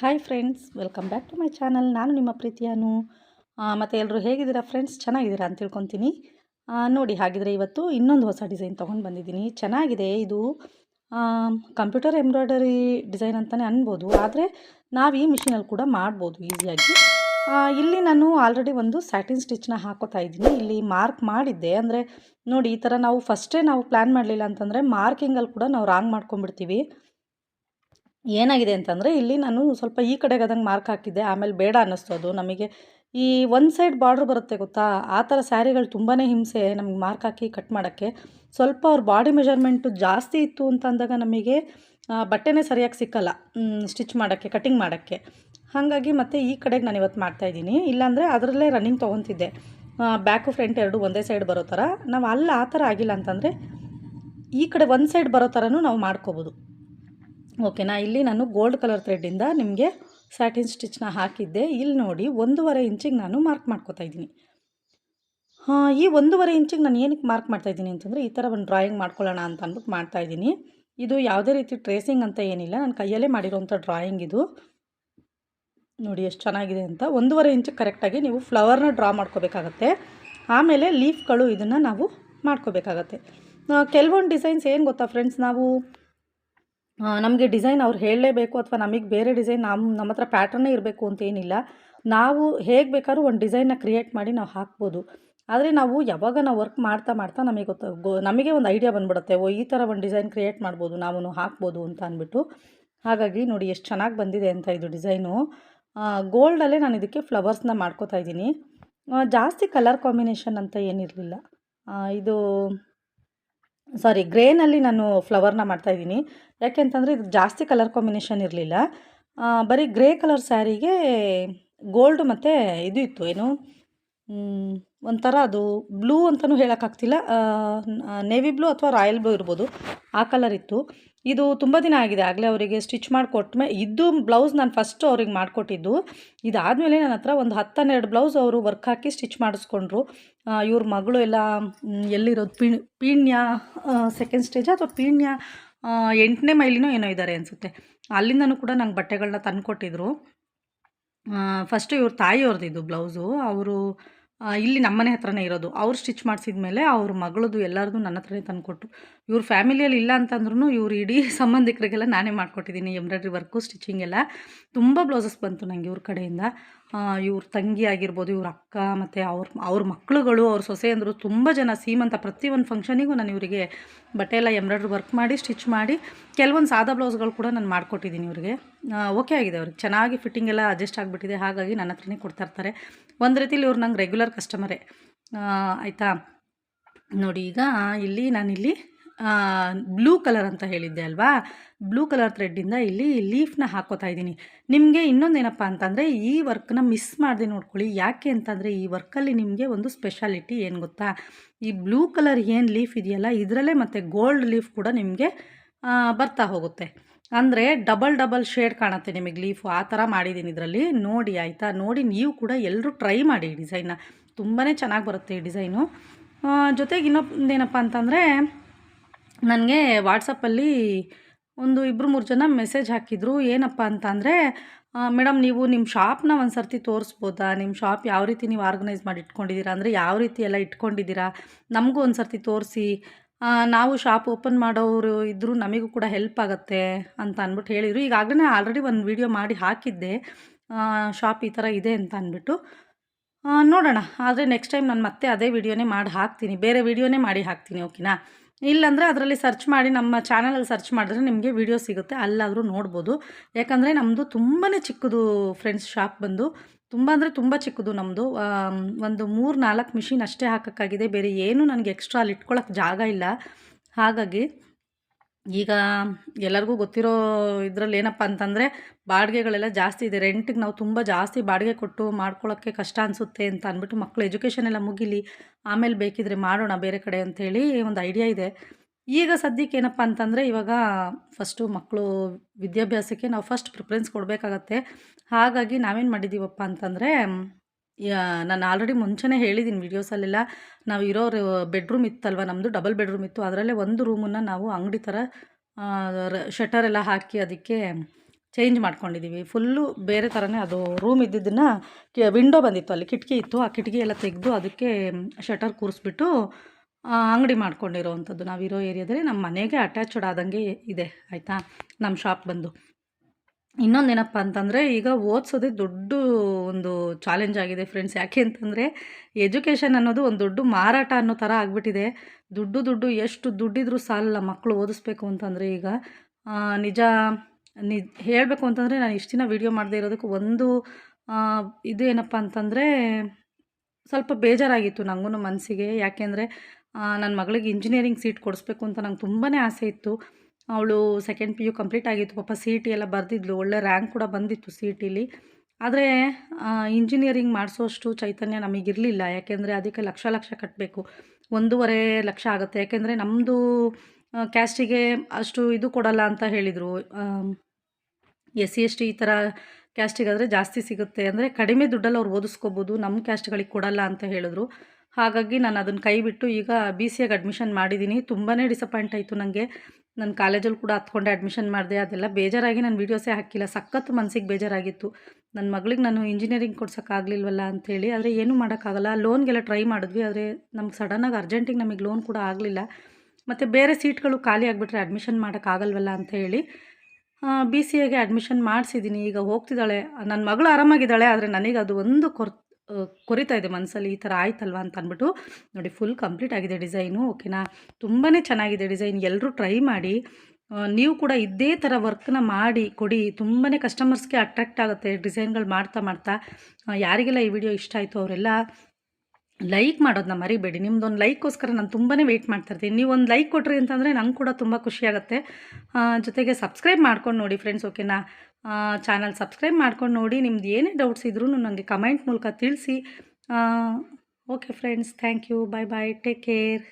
Hi friends, welcome back to my channel. ನಾನು ನಿಮ್ಮ ಪ್ರೀತಿಯಾನು ಮತ್ತು ಎಲ್ಲರೂ ಹೇಗಿದ್ದೀರಾ ಫ್ರೆಂಡ್ಸ್? ಚೆನ್ನಾಗಿದ್ದೀರಾ ಅಂತ ತಿಳ್ಕೊತೀನಿ. ನೋಡಿ, ಹಾಗಿದ್ರೆ ಇವತ್ತು ಇನ್ನೊಂದು ಹೊಸ ಡಿಸೈನ್ ತೊಗೊಂಡು ಬಂದಿದ್ದೀನಿ. ಚೆನ್ನಾಗಿದೆ ಇದು. ಕಂಪ್ಯೂಟರ್ ಎಂಬ್ರಾಯ್ಡರಿ ಡಿಸೈನ್ ಅಂತಲೇ ಅನ್ಬೋದು. ಆದರೆ ನಾವು ಈ ಮಿಷಿನಲ್ಲಿ ಕೂಡ ಮಾಡ್ಬೋದು ಈಸಿಯಾಗಿ. ಇಲ್ಲಿ ನಾನು ಆಲ್ರೆಡಿ ಒಂದು ಸ್ಯಾಟಿನ್ ಸ್ಟಿಚ್ನ ಹಾಕೋತಾ ಇದ್ದೀನಿ. ಇಲ್ಲಿ ಮಾರ್ಕ್ ಮಾಡಿದ್ದೆ. ಅಂದರೆ ನೋಡಿ, ಈ ಥರ ನಾವು ಫಸ್ಟೇ ನಾವು ಪ್ಲ್ಯಾನ್ ಮಾಡಲಿಲ್ಲ ಅಂತಂದರೆ ಮಾರ್ಕಿಂಗಲ್ಲಿ ಕೂಡ ನಾವು ರಾಂಗ್ ಮಾಡ್ಕೊಂಡ್ಬಿಡ್ತೀವಿ. ಏನಾಗಿದೆ ಅಂತಂದರೆ, ಇಲ್ಲಿ ನಾನು ಸ್ವಲ್ಪ ಈ ಕಡೆಗೆ ಅದಂಗೆ ಮಾರ್ಕ್ ಹಾಕಿದ್ದೆ, ಆಮೇಲೆ ಬೇಡ ಅನ್ನಿಸ್ತು ಅದು ನಮಗೆ. ಈ ಒಂದು ಸೈಡ್ ಬಾರ್ಡ್ರ್ ಬರುತ್ತೆ ಗೊತ್ತಾ, ಆ ಥರ ಸ್ಯಾರಿಗಳು ತುಂಬಾ ಹಿಂಸೆ ನಮಗೆ ಮಾರ್ಕ್ ಹಾಕಿ ಕಟ್ ಮಾಡೋಕ್ಕೆ. ಸ್ವಲ್ಪ ಅವ್ರ ಬಾಡಿ ಮೆಜರ್ಮೆಂಟು ಜಾಸ್ತಿ ಇತ್ತು ಅಂತ ಅಂದಾಗ ನಮಗೆ ಬಟ್ಟೆನೇ ಸರಿಯಾಗಿ ಸಿಕ್ಕಲ್ಲ ಸ್ಟಿಚ್ ಮಾಡೋಕ್ಕೆ ಕಟಿಂಗ್ ಮಾಡೋಕ್ಕೆ. ಹಾಗಾಗಿ ಮತ್ತೆ ಈ ಕಡೆಗೆ ನಾನು ಇವತ್ತು ಮಾಡ್ತಾಯಿದ್ದೀನಿ ಇಲ್ಲಾಂದರೆ ಅದರಲ್ಲೇ ರನ್ನಿಂಗ್ ತೊಗೊತಿದ್ದೆ. ಬ್ಯಾಕು ಫ್ರಂಟ್ ಎರಡು ಒಂದೇ ಸೈಡ್ ಬರೋ ಥರ ನಾವು ಅಲ್ಲಿ ಆ ಥರ ಆಗಿಲ್ಲ ಅಂತಂದರೆ, ಈ ಕಡೆ ಒಂದು ಸೈಡ್ ಬರೋ ಥರನೂ ನಾವು ಮಾಡ್ಕೋಬೋದು. ಓಕೆನಾ? ಇಲ್ಲಿ ನಾನು ಗೋಲ್ಡ್ ಕಲರ್ ಥ್ರೆಡ್ಡಿಂದ ನಿಮಗೆ ಸ್ಯಾಟಿನ್ ಸ್ಟಿಚ್ನ ಹಾಕಿದ್ದೆ. ಇಲ್ಲಿ ನೋಡಿ, ಒಂದೂವರೆ ಇಂಚಿಗೆ ನಾನು ಮಾರ್ಕ್ ಮಾಡ್ಕೋತಾ ಇದ್ದೀನಿ. ಹಾಂ, ಈ ಒಂದೂವರೆ ಇಂಚಿಗೆ ನಾನು ಏನಕ್ಕೆ ಮಾರ್ಕ್ ಮಾಡ್ತಾ ಇದ್ದೀನಿ ಅಂತಂದರೆ, ಈ ಥರ ಒಂದು ಡ್ರಾಯಿಂಗ್ ಮಾಡ್ಕೊಳ್ಳೋಣ ಅಂತ ಅಂದ್ಬಿಟ್ಟು ಮಾಡ್ತಾಯಿದ್ದೀನಿ ಇದು ಯಾವುದೇ ರೀತಿ ಟ್ರೇಸಿಂಗ್ ಅಂತ ಏನಿಲ್ಲ. ನಾನು ಕೈಯಲ್ಲೇ ಮಾಡಿರೋಂಥ ಡ್ರಾಯಿಂಗ್ ಇದು. ನೋಡಿ, ಎಷ್ಟು ಚೆನ್ನಾಗಿದೆ ಅಂತ. ಒಂದೂವರೆ ಇಂಚಿಗೆ ಕರೆಕ್ಟಾಗಿ ನೀವು ಫ್ಲವರ್ನ ಡ್ರಾ ಮಾಡ್ಕೋಬೇಕಾಗತ್ತೆ. ಆಮೇಲೆ ಲೀಫ್ಗಳು ಇದನ್ನು ನಾವು ಮಾಡ್ಕೋಬೇಕಾಗತ್ತೆ. ಕೆಲವೊಂದು ಡಿಸೈನ್ಸ್ ಏನು ಗೊತ್ತಾ ಫ್ರೆಂಡ್ಸ್ ನಾವು ನಮಗೆ ಡಿಸೈನ್ ಅವ್ರು ಹೇಳಲೇಬೇಕು ಅಥವಾ ನಮಗೆ ಬೇರೆ ಡಿಸೈನ್ ನಮ್ಮ ನಮ್ಮ ಹತ್ರ ಪ್ಯಾಟ್ರನ್ನೇ ಇರಬೇಕು ಅಂತ ಏನಿಲ್ಲ. ನಾವು ಹೇಗೆ ಬೇಕಾದ್ರೂ ಒಂದು ಡಿಸೈನ್ನ ಕ್ರಿಯೇಟ್ ಮಾಡಿ ನಾವು ಹಾಕ್ಬೋದು. ಆದರೆ ನಾವು ಯಾವಾಗ ನಾವು ವರ್ಕ್ ಮಾಡ್ತಾ ಮಾಡ್ತಾ ನಮಗೆ ಗೊತ್ತ ನಮಗೆ ಒಂದು ಐಡಿಯಾ ಬಂದ್ಬಿಡುತ್ತೆ, ಓ, ಈ ಥರ ಒಂದು ಡಿಸೈನ್ ಕ್ರಿಯೇಟ್ ಮಾಡ್ಬೋದು ನಾವು ಹಾಕ್ಬೋದು ಅಂತ ಅಂದ್ಬಿಟ್ಟು. ಹಾಗಾಗಿ ನೋಡಿ ಎಷ್ಟು ಚೆನ್ನಾಗಿ ಬಂದಿದೆ ಅಂತ ಇದು ಡಿಸೈನು ಗೋಲ್ಡಲ್ಲೇ ನಾನು ಇದಕ್ಕೆ ಫ್ಲವರ್ಸ್ನ ಮಾಡ್ಕೋತಾ ಇದ್ದೀನಿ. ಜಾಸ್ತಿ ಕಲರ್ ಕಾಂಬಿನೇಷನ್ ಅಂತ ಏನಿರಲಿಲ್ಲ. ಇದು ಸಾರಿ ಗ್ರೇನಲ್ಲಿ ನಾನು ಫ್ಲವರ್ನ ಮಾಡ್ತಾಯಿದ್ದೀನಿ ಯಾಕೆಂತಂದರೆ ಇದು ಜಾಸ್ತಿ ಕಲರ್ ಕಾಂಬಿನೇಷನ್ ಇರಲಿಲ್ಲ. ಬರೀ ಗ್ರೇ ಕಲರ್ ಸ್ಯಾರಿಗೆ ಗೋಲ್ಡ್ ಮತ್ತು ಇದು ಇತ್ತು, ಏನು? ಒಂಥರ ಅದು ಬ್ಲೂ ಅಂತಲೂ ಹೇಳೋಕ್ಕಾಗ್ತಿಲ್ಲ ನೇವಿ ಬ್ಲೂ ಅಥವಾ ರಾಯಲ್ ಬ್ಲೂ ಇರ್ಬೋದು. ಆ ಕಲರ್ ಇತ್ತು. ಇದು ತುಂಬ ದಿನ ಆಗಿದೆ. ಆಗಲೇ ಅವರಿಗೆ ಸ್ಟಿಚ್ ಮಾಡಿಕೊಟ್ಮೇ ಇದು ಬ್ಲೌಸ್ ನಾನು ಫಸ್ಟು ಅವ್ರಿಗೆ ಮಾಡಿಕೊಟ್ಟಿದ್ದು. ಇದಾದಮೇಲೆ ನನ್ನ ಹತ್ರ ಒಂದು ಹತ್ತನ್ನೆರಡು ಬ್ಲೌಸ್ ಅವರು ವರ್ಕ್ ಹಾಕಿ ಸ್ಟಿಚ್ ಮಾಡಿಸ್ಕೊಂಡ್ರು. ಇವ್ರ ಮಗಳು ಎಲ್ಲ ಎಲ್ಲಿರೋದು? ಪೀಣ್ ಪೀಣ್ಯ ಸೆಕೆಂಡ್ ಸ್ಟೇಜ್ ಅಥವಾ ಪೀಣ್ಯ ಎಂಟನೇ ಮೈಲಿನೋ ಏನೋ ಇದ್ದಾರೆ ಅನಿಸುತ್ತೆ. ಅಲ್ಲಿಂದನೂ ಕೂಡ ನಂಗೆ ಬಟ್ಟೆಗಳನ್ನ ತಂದುಕೊಟ್ಟಿದ್ರು. ಫಸ್ಟು ಇವ್ರ ತಾಯಿಯವ್ರದ್ದು ಬ್ಲೌಸು. ಅವರು ಇಲ್ಲಿ ನಮ್ಮನೆ ಹತ್ರನೇ ಇರೋದು. ಅವ್ರು ಸ್ಟಿಚ್ ಮಾಡಿಸಿದ ಮೇಲೆ ಅವ್ರ ಮಗಳದು ಎಲ್ಲರದು ನನ್ನ ಹತ್ರನೇ ತಂದುಕೊಟ್ರು. ಇವ್ರ ಫ್ಯಾಮಿಲಿಯಲ್ಲಿ ಇಲ್ಲ ಅಂತಂದ್ರೂ ಇವ್ರು ಇಡೀ ಸಂಬಂಧಿಕರಿಗೆಲ್ಲ ನಾನೇ ಮಾಡಿಕೊಟ್ಟಿದ್ದೀನಿ ಎಂಬ್ರಾಯ್ಡ್ರಿ ವರ್ಕು ಸ್ಟಿಚಿಂಗ್ ಎಲ್ಲ. ತುಂಬ ಬ್ಲೌಸಸ್ ಬಂತು ನನಗೆ ಇವ್ರ ಕಡೆಯಿಂದ. ಇವ್ರ ತಂಗಿ ಆಗಿರ್ಬೋದು, ಇವ್ರ ಅಕ್ಕ ಮತ್ತು ಅವ್ರ ಅವ್ರ ಮಕ್ಕಳುಗಳು ಅವ್ರ ಸೊಸೆ ಅಂದರು ತುಂಬ ಜನ ಸೀಮಂತ ಪ್ರತಿಯೊಂದು ಫಂಕ್ಷನಿಗೂ ನಾನು ಇವರಿಗೆ ಬಟ್ಟೆ ಎಲ್ಲ ಎಂಬ್ರಾಯ್ಡ್ರಿ ವರ್ಕ್ ಮಾಡಿ ಸ್ಟಿಚ್ ಮಾಡಿ, ಕೆಲವೊಂದು ಸಾದಾ ಬ್ಲೌಸ್ಗಳು ಕೂಡ ನಾನು ಮಾಡಿಕೊಟ್ಟಿದ್ದೀನಿ ಇವರಿಗೆ. ಓಕೆ ಆಗಿದೆ ಅವ್ರಿಗೆ. ಚೆನ್ನಾಗಿ ಫಿಟ್ಟಿಂಗ್ ಎಲ್ಲ ಅಡ್ಜಸ್ಟ್ ಆಗಿಬಿಟ್ಟಿದೆ, ಹಾಗಾಗಿ ನನ್ನ ಹತ್ರನೇ ಕೊಡ್ತಾ ಇರ್ತಾರೆ. ಒಂದು ರೀತಿಲಿ ಇವ್ರು ನಂಗೆ ರೆಗ್ಯುಲರ್ ಕಸ್ಟಮರೇ ಆಯಿತಾ? ನೋಡಿ ಈಗ ಇಲ್ಲಿ ನಾನಿಲ್ಲಿ ಬ್ಲೂ ಕಲರ್ ಅಂತ ಹೇಳಿದ್ದೆ ಅಲ್ವಾ? ಬ್ಲೂ ಕಲರ್ ಥ್ರೆಡ್ಡಿಂದ ಇಲ್ಲಿ ಲೀಫ್ನ ಹಾಕೋತಾ ಇದ್ದೀನಿ. ನಿಮಗೆ ಇನ್ನೊಂದೇನಪ್ಪ ಅಂತಂದರೆ ಈ ವರ್ಕ್ನ ಮಿಸ್ ಮಾಡಿದೆ ನೋಡ್ಕೊಳ್ಳಿ. ಯಾಕೆ ಅಂತಂದರೆ ಈ ವರ್ಕಲ್ಲಿ ನಿಮಗೆ ಒಂದು ಸ್ಪೆಷಾಲಿಟಿ ಏನು ಗೊತ್ತಾ? ಈ ಬ್ಲೂ ಕಲರ್ ಏನು ಲೀಫ್ ಇದೆಯಲ್ಲ, ಇದರಲ್ಲೇ ಮತ್ತು ಗೋಲ್ಡ್ ಲೀಫ್ ಕೂಡ ನಿಮಗೆ ಬರ್ತಾ ಹೋಗುತ್ತೆ. ಅಂದರೆ ಡಬಲ್ ಡಬಲ್ ಶೇಡ್ ಕಾಣುತ್ತೆ ನಿಮಗೆ ಲೀಫು ಆ ಥರ ಮಾಡಿದ್ದೀನಿ ಇದರಲ್ಲಿ. ನೋಡಿ ಆಯಿತಾ? ನೋಡಿ ನೀವು ಕೂಡ ಎಲ್ಲರೂ ಟ್ರೈ ಮಾಡಿ ಈ ಡಿಸೈನ್ನ ತುಂಬಾ ಚೆನ್ನಾಗಿ ಬರುತ್ತೆ ಈ ಡಿಸೈನು ಜೊತೆಗೆ ಇನ್ನೊಂದೇನಪ್ಪ ಅಂತಂದರೆ ನನಗೆ ವಾಟ್ಸಪ್ಪಲ್ಲಿ ಒಂದು ಇಬ್ಬರು ಮೂರು ಜನ ಮೆಸೇಜ್ ಹಾಕಿದರು, ಏನಪ್ಪ ಅಂತ ಅಂದರೆ ಮೇಡಮ್ ನೀವು ನಿಮ್ಮ ಶಾಪ್ನ ಒಂದು ಸರ್ತಿ ತೋರಿಸ್ಬೋದಾ? ನಿಮ್ಮ ಶಾಪ್ ಯಾವ ರೀತಿ ನೀವು ಆರ್ಗನೈಸ್ ಮಾಡಿ ಇಟ್ಕೊಂಡಿದ್ದೀರಾ? ಅಂದರೆ ಯಾವ ರೀತಿ ಎಲ್ಲ ಇಟ್ಕೊಂಡಿದ್ದೀರಾ? ನಮಗೂ ಒಂದು ಸರ್ತಿ ತೋರಿಸಿ ನಾವು ಶಾಪ್ ಓಪನ್ ಮಾಡೋರು ಇದ್ದರೂ ನಮಗೂ ಕೂಡ ಹೆಲ್ಪ್ ಆಗುತ್ತೆ ಅಂತ ಅಂದ್ಬಿಟ್ಟು ಹೇಳಿದರು. ಈಗಾಗಲೇ ಆಲ್ರೆಡಿ ಒಂದು ವಿಡಿಯೋ ಮಾಡಿ ಹಾಕಿದ್ದೆ. ಶಾಪ್ ಈ ಥರ ಇದೆ ಅಂತ ಅಂದ್ಬಿಟ್ಟು. ನೋಡೋಣ. ಆದರೆ ನೆಕ್ಸ್ಟ್ ಟೈಮ್ ನಾನು ಮತ್ತೆ ಅದೇ ವಿಡಿಯೋನೇ ಮಾಡಿ ಹಾಕ್ತೀನಿ. ಬೇರೆ ವಿಡಿಯೋನೇ ಮಾಡಿ ಹಾಕ್ತೀನಿ, ಓಕೆನಾ? ಇಲ್ಲಾಂದರೆ ಅದರಲ್ಲಿ ಸರ್ಚ್ ಮಾಡಿ ನಮ್ಮ ಚಾನಲಲ್ಲಿ ಸರ್ಚ್ ಮಾಡಿದ್ರೆ ನಿಮಗೆ ವಿಡಿಯೋ ಸಿಗುತ್ತೆ, ಅಲ್ಲಾದರೂ ನೋಡ್ಬೋದು. ಯಾಕಂದರೆ ನಮ್ಮದು ತುಂಬಾ ಚಿಕ್ಕದು ಫ್ರೆಂಡ್ಸ್ ಶಾಪ್ ಬಂದು, ತುಂಬ ಅಂದರೆ ತುಂಬ ಚಿಕ್ಕದು ನಮ್ಮದು ಒಂದು ಮೂರು ನಾಲ್ಕು ಮಿಷಿನ್ ಅಷ್ಟೇ ಹಾಕೋಕ್ಕಾಗಿದೆ, ಬೇರೆ ಏನೂ ನನಗೆ ಎಕ್ಸ್ಟ್ರಾ ಅಲ್ಲಿ ಇಟ್ಕೊಳ್ಳೋಕ್ಕೆ ಜಾಗ ಇಲ್ಲ. ಹಾಗಾಗಿ ಈಗ ಎಲ್ಲರಿಗೂ ಗೊತ್ತಿರೋ ಇದರಲ್ಲಿ ಏನಪ್ಪ ಅಂತಂದರೆ ಬಾಡಿಗೆಗಳೆಲ್ಲ ಜಾಸ್ತಿ ಇದೆ. ರೆಂಟಿಗೆ ನಾವು ತುಂಬ ಜಾಸ್ತಿ ಬಾಡಿಗೆ ಕೊಟ್ಟು ಮಾಡ್ಕೊಳ್ಳೋಕ್ಕೆ ಕಷ್ಟ ಅನಿಸುತ್ತೆ ಅಂತ ಅಂದ್ಬಿಟ್ಟು ಮಕ್ಕಳು ಎಜುಕೇಷನ್ ಎಲ್ಲ ಮುಗಿಲಿ, ಆಮೇಲೆ ಬೇಕಿದ್ರೆ ಮಾಡೋಣ ಬೇರೆ ಕಡೆ ಅಂಥೇಳಿ ಒಂದು ಐಡಿಯಾ ಇದೆ. ಈಗ ಸದ್ಯಕ್ಕೆ ಏನಪ್ಪ ಅಂತಂದರೆ ಇವಾಗ ಫಸ್ಟು ಮಕ್ಕಳು ವಿದ್ಯಾಭ್ಯಾಸಕ್ಕೆ ನಾವು ಫಸ್ಟ್ ಪ್ರಿಫರೆನ್ಸ್ ಕೊಡಬೇಕಾಗತ್ತೆ. ಹಾಗಾಗಿ ನಾವೇನು ಮಾಡಿದ್ದೀವಪ್ಪ ಅಂತಂದರೆ ನಾನು ಆಲ್ರೆಡಿ ಮುಂಚೆನೇ ಹೇಳಿದ್ದೀನಿ ವೀಡಿಯೋಸಲ್ಲೆಲ್ಲ ನಾವು ಇರೋ ಬೆಡ್ರೂಮ್ ಇತ್ತಲ್ವ ನಮ್ಮದು ಡಬಲ್ ಬೆಡ್ರೂಮ್ ಇತ್ತು, ಅದರಲ್ಲೇ ಒಂದು ರೂಮನ್ನು ನಾವು ಅಂಗಡಿ ಥರ ಶಟರ್ ಎಲ್ಲ ಹಾಕಿ ಅದಕ್ಕೆ ಚೇಂಜ್ ಮಾಡ್ಕೊಂಡಿದ್ದೀವಿ ಫುಲ್ಲು ಬೇರೆ ಥರನೇ ಅದು ರೂಮ್ ಇದ್ದಿದ್ದನ್ನು ವಿಂಡೋ ಬಂದಿತ್ತು ಅಲ್ಲಿ, ಕಿಟಕಿ ಇತ್ತು, ಆ ಕಿಟಕಿ ಎಲ್ಲ ತೆಗೆದು ಅದಕ್ಕೆ ಶಟರ್ ಕೂರಿಸ್ಬಿಟ್ಟು ಅಂಗಡಿ ಮಾಡ್ಕೊಂಡಿರೋವಂಥದ್ದು ನಾವಿರೋ ಏರಿಯಾದಲ್ಲಿ ನಮ್ಮ ಮನೆಗೆ ಅಟ್ಯಾಚ್ಡ್ ಆದಂಗೆ ಇದೆ, ಆಯಿತಾ? ನಮ್ಮ ಶಾಪ್ ಬಂದು. ಇನ್ನೊಂದೇನಪ್ಪ ಅಂತಂದರೆ, ಈಗ ಓದಿಸೋದೇ ದೊಡ್ಡ ಒಂದು ಚಾಲೆಂಜ್ ಆಗಿದೆ ಫ್ರೆಂಡ್ಸ್ ಯಾಕೆ ಅಂತಂದರೆ ಎಜುಕೇಷನ್ ಅನ್ನೋದು ಒಂದು ದೊಡ್ಡ ಮಾರಾಟ ಅನ್ನೋ ಥರ ಆಗಿಬಿಟ್ಟಿದೆ. ದುಡ್ಡು ದುಡ್ಡು ಎಷ್ಟು ದುಡ್ಡಿದ್ರೂ ಸಾಲಲ್ಲ ಮಕ್ಕಳು ಓದಿಸ್ಬೇಕು ಅಂತಂದರೆ ಈಗ. ನಿಜ, ನಿ, ಹೇಳಬೇಕು ಅಂತಂದರೆ ನಾನು ಇಷ್ಟು ದಿನ ವೀಡಿಯೋ ಮಾಡದೇ ಇರೋದಕ್ಕೆ ಒಂದು ಇದು ಏನಪ್ಪ ಅಂತಂದರೆ, ಸ್ವಲ್ಪ ಬೇಜಾರಾಗಿತ್ತು ನನಗೂ ಮನಸ್ಸಿಗೆ ಯಾಕೆಂದರೆ ನನ್ನ ಮಗಳಿಗೆ ಇಂಜಿನಿಯರಿಂಗ್ ಸೀಟ್ ಕೊಡಿಸ್ಬೇಕು ಅಂತ ನಂಗೆ ತುಂಬಾ ಆಸೆ ಇತ್ತು. ಅವಳು ಸೆಕೆಂಡ್ ಪಿ ಯು ಕಂಪ್ಲೀಟ್ ಆಗಿತ್ತು. ಪಾಪ ಸಿ ಟಿ ಎಲ್ಲ ಬರೆದಿದ್ಲು. ಒಳ್ಳೆ ರ್ಯಾಂಕ್ ಕೂಡ ಬಂದಿತ್ತು ಸಿ ಟಿಲಿ ಆದರೆ ಇಂಜಿನಿಯರಿಂಗ್ ಮಾಡಿಸೋಷ್ಟು ಚೈತನ್ಯ ನಮಗಿರಲಿಲ್ಲ. ಯಾಕೆಂದರೆ ಅದಕ್ಕೆ ಲಕ್ಷ ಲಕ್ಷ ಕಟ್ಟಬೇಕು ಒಂದೂವರೆ ಲಕ್ಷ ಆಗುತ್ತೆ. ಯಾಕೆಂದರೆ ನಮ್ಮದು ಕ್ಯಾಸ್ಟಿಗೆ ಅಷ್ಟು ಇದು ಕೊಡಲ್ಲ ಅಂತ ಹೇಳಿದರು. ಎಸ್ ಸಿ ಎಸ್ ಟಿ ಈ ಥರ ಕ್ಯಾಸ್ಟಿಗಾದರೆ ಜಾಸ್ತಿ ಸಿಗುತ್ತೆ. ಅಂದರೆ ಕಡಿಮೆ ದುಡ್ಡಲ್ಲಿ ಅವ್ರು ಓದಿಸ್ಕೋಬೋದು. ನಮ್ಮ ಕ್ಯಾಸ್ಟ್ಗಳಿಗೆ ಕೊಡಲ್ಲ ಅಂತ ಹೇಳಿದ್ರು. ಹಾಗಾಗಿ ನಾನು ಅದನ್ನು ಕೈ ಬಿಟ್ಟು ಈಗ ಬಿ ಸಿ ಎಗೆ ಅಡ್ಮಿಷನ್ ಮಾಡಿದ್ದೀನಿ ತುಂಬಾ ಡಿಸಪಾಯಿಂಟ್ ಆಯಿತು ನನಗೆ ನನ್ನ ಕಾಲೇಜಲ್ಲಿ ಕೂಡ ಹತ್ಕೊಂಡೆ ಅಡ್ಮಿಷನ್ ಮಾಡಿದೆ. ಅದೆಲ್ಲ ಬೇಜಾರಾಗಿ ನಾನು ವೀಡಿಯೋಸೇ ಹಾಕಿಲ್ಲ. ಸಖತ್ ಮನಸ್ಸಿಗೆ ಬೇಜಾರಾಗಿತ್ತು. ನನ್ನ ಮಗಳಿಗೆ ನಾನು ಇಂಜಿನಿಯರಿಂಗ್ ಕೊಡ್ಸೋಕ್ಕಾಗಲಿಲ್ವಲ್ಲ ಅಂಥೇಳಿ ಆದರೆ ಏನೂ ಮಾಡೋಕ್ಕಾಗಲ್ಲ. ಲೋನ್ಗೆಲ್ಲ ಟ್ರೈ ಮಾಡಿದ್ವಿ. ಆದರೆ ನಮ್ಗೆ ಸಡನ್ನಾಗಿ ಅರ್ಜೆಂಟಿಗೆ ನಮಗೆ ಲೋನ್ ಕೂಡ ಆಗಲಿಲ್ಲ. ಮತ್ತು ಬೇರೆ ಸೀಟ್ಗಳು ಖಾಲಿ ಆಗಿಬಿಟ್ರೆ ಅಡ್ಮಿಷನ್ ಮಾಡೋಕ್ಕಾಗಲ್ವಲ್ಲ ಅಂತ ಹೇಳಿ ಬಿ ಸಿ ಎಗೆ ಅಡ್ಮಿಷನ್ ಮಾಡಿಸಿದ್ದೀನಿ ಈಗ ಹೋಗ್ತಿದ್ದಾಳೆ. ನನ್ನ ಮಗಳು ಆರಾಮಾಗಿದ್ದಾಳೆ. ಆದರೆ ನನಗೆ ಅದು ಒಂದು ಕೊರ್ ಕೊರಿತಾ ಇದೆ ಮನಸ್ಸಲ್ಲಿ ಈ ಥರ ಆಯ್ತಲ್ವಾ ಅಂತ ಅಂದ್ಬಿಟ್ಟು ನೋಡಿ ಫುಲ್ ಕಂಪ್ಲೀಟ್ ಆಗಿದೆ ಡಿಸೈನು ಓಕೆನಾ ತುಂಬಾ ಚೆನ್ನಾಗಿದೆ ಡಿಸೈನ್ ಎಲ್ಲರೂ ಟ್ರೈ ಮಾಡಿ. ನೀವು ಕೂಡ ಇದೇ ಥರ ವರ್ಕ್ನ ಮಾಡಿ, ಕೊಡಿ. ತುಂಬಾ ಕಸ್ಟಮರ್ಸ್ಗೆ ಅಟ್ರ್ಯಾಕ್ಟ್ ಆಗುತ್ತೆ ಡಿಸೈನ್ಗಳು ಮಾಡ್ತಾ ಮಾಡ್ತಾ. ಯಾರಿಗೆಲ್ಲ ಈ ವಿಡಿಯೋ ಇಷ್ಟ ಆಯಿತು ಅವರೆಲ್ಲ ಲೈಕ್ ಮಾಡೋದನ್ನ ಮರಿಬೇಡಿ. ನಿಮ್ಮದೊಂದು ಲೈಕ್ಗೋಸ್ಕರ ನಾನು ತುಂಬಾ ವೆಯ್ಟ್ ಮಾಡ್ತಾಯಿರ್ತೀನಿ ನೀವು ಒಂದು ಲೈಕ್ ಕೊಟ್ರಿ ಅಂತಂದರೆ ನಂಗೆ ಕೂಡ ತುಂಬ ಖುಷಿಯಾಗುತ್ತೆ ಜೊತೆಗೆ ಸಬ್ಸ್ಕ್ರೈಬ್ ಮಾಡ್ಕೊಂಡು ನೋಡಿ ಫ್ರೆಂಡ್ಸ್ ಓಕೆನಾ ಚಾನಲ್ ಸಬ್ಸ್ಕ್ರೈಬ್ ಮಾಡ್ಕೊಂಡು ನೋಡಿ, ನಿಮ್ದು ಏನೇ ಡೌಟ್ಸ್ ಇದ್ರೂ ನನಗೆ ಕಮೆಂಟ್ ಮೂಲಕ ತಿಳಿಸಿ. Okay friends thank you bye bye take care